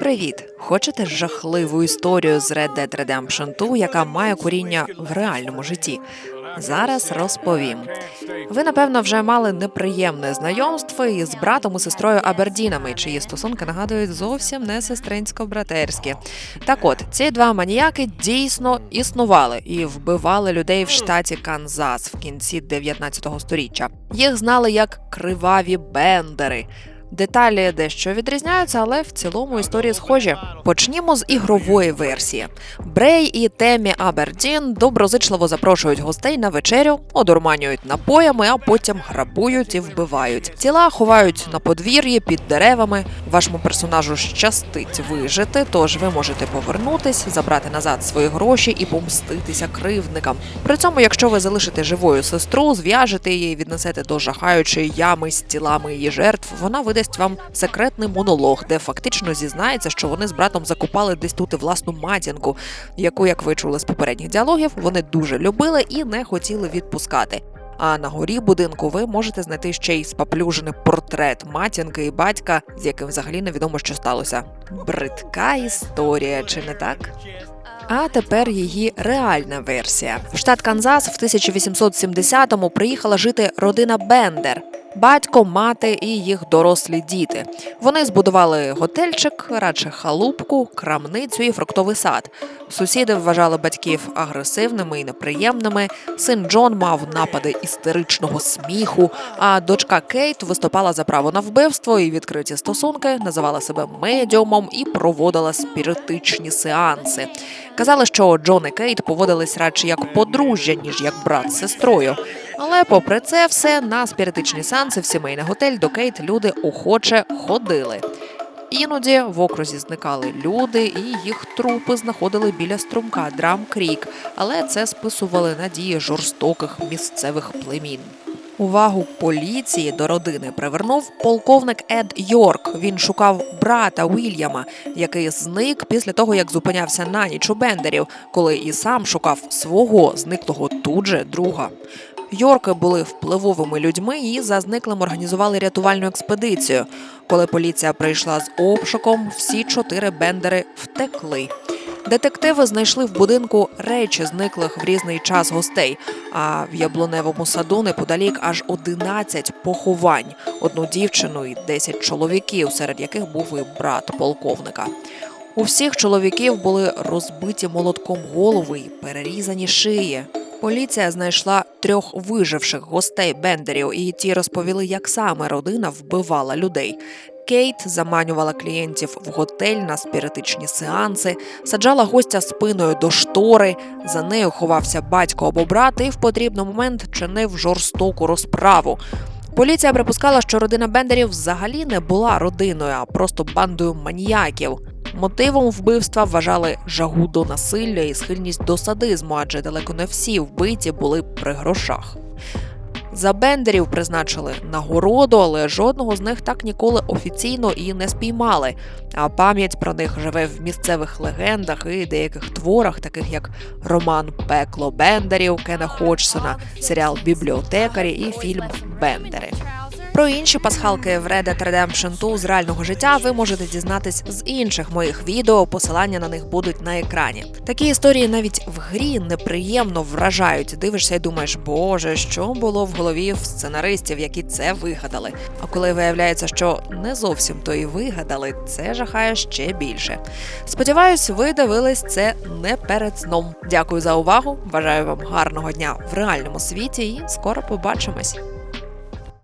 Привіт! Хочете жахливу історію з Red Dead Redemption 2, яка має коріння в реальному житті? Зараз розповім. Ви, напевно, вже мали неприємне знайомство із братом і сестрою Абердінами, чиї стосунки нагадують зовсім не сестринсько-братерські. Так от, ці два маніяки дійсно існували і вбивали людей в штаті Канзас в кінці 19 століття. Їх знали як криваві бендери. Деталі дещо відрізняються, але в цілому історії схожі. Почнімо з ігрової версії. Брей і Темі Абердін доброзичливо запрошують гостей на вечерю, одурманюють напоями, а потім грабують і вбивають. Тіла ховають на подвір'ї під деревами. Вашому персонажу щастить вижити, тож ви можете повернутись, забрати назад свої гроші і помститися кривдникам. При цьому, якщо ви залишите живою сестру, зв'яжете її, віднесете до жахаючої ями з тілами її жертв, вона видасть вам секретний монолог, де фактично зізнається, що вони з братом закопали десь тут і власну матінку, яку, як ви чули з попередніх діалогів, вони дуже любили і не хотіли відпускати. А на горі будинку ви можете знайти ще й спаплюжений портрет матінки і батька, з яким взагалі невідомо, що сталося. Бридка історія, чи не так? А тепер її реальна версія. В штат Канзас в 1870-му приїхала жити родина Бендер. Батько, мати і їх дорослі діти. Вони збудували готельчик, радше халупку, крамницю і фруктовий сад. Сусіди вважали батьків агресивними і неприємними. Син Джон мав напади істеричного сміху. А дочка Кейт виступала за право на вбивство і відкриті стосунки, називала себе медіумом і проводила спіритичні сеанси. Казали, що Джон і Кейт поводились радше як подружжя, ніж як брат з сестрою. Але, попри це, все на спіритичні сеанси в сімейний готель до Кейт люди охоче ходили. Іноді в окрузі зникали люди, і їх трупи знаходили біля струмка Драм Крік, але це списували надії жорстоких місцевих племін. Увагу поліції до родини привернув полковник Ед Йорк. Він шукав брата Уільяма, який зник після того, як зупинявся на ніч у Бендерів, коли і сам шукав свого зниклого тут же друга. Йорки були впливовими людьми і за зниклим організували рятувальну експедицію. Коли поліція прийшла з обшуком, всі чотири бендери втекли. Детективи знайшли в будинку речі зниклих в різний час гостей. А в яблуневому саду неподалік аж 11 поховань: одну дівчину і 10 чоловіків, серед яких був і брат полковника. У всіх чоловіків були розбиті молотком голови і перерізані шиї. Поліція знайшла трьох виживших гостей бендерів, і ті розповіли, як саме родина вбивала людей. Кейт заманювала клієнтів в готель на спіритичні сеанси, саджала гостя спиною до штори. За нею ховався батько або брат і в потрібний момент чинив жорстоку розправу. Поліція припускала, що родина Бендерів взагалі не була родиною, а просто бандою маніяків. Мотивом вбивства вважали жагу до насилля і схильність до садизму, адже далеко не всі вбиті були при грошах. За бендерів призначили нагороду, але жодного з них так ніколи офіційно і не спіймали. А пам'ять про них живе в місцевих легендах і деяких творах, таких як роман Пекло Бендерів Кена Ходжсона, серіал Бібліотекарі і фільм Бендери. Про інші пасхалки в Red Dead Redemption 2 з реального життя ви можете дізнатись з інших моїх відео. Посилання на них будуть на екрані. Такі історії навіть в грі неприємно вражають. Дивишся і думаєш, боже, що було в голові в сценаристів, які це вигадали. А коли виявляється, що не зовсім то і вигадали, це жахає ще більше. Сподіваюсь, ви дивились це не перед сном. Дякую за увагу. Бажаю вам гарного дня в реальному світі і скоро побачимось.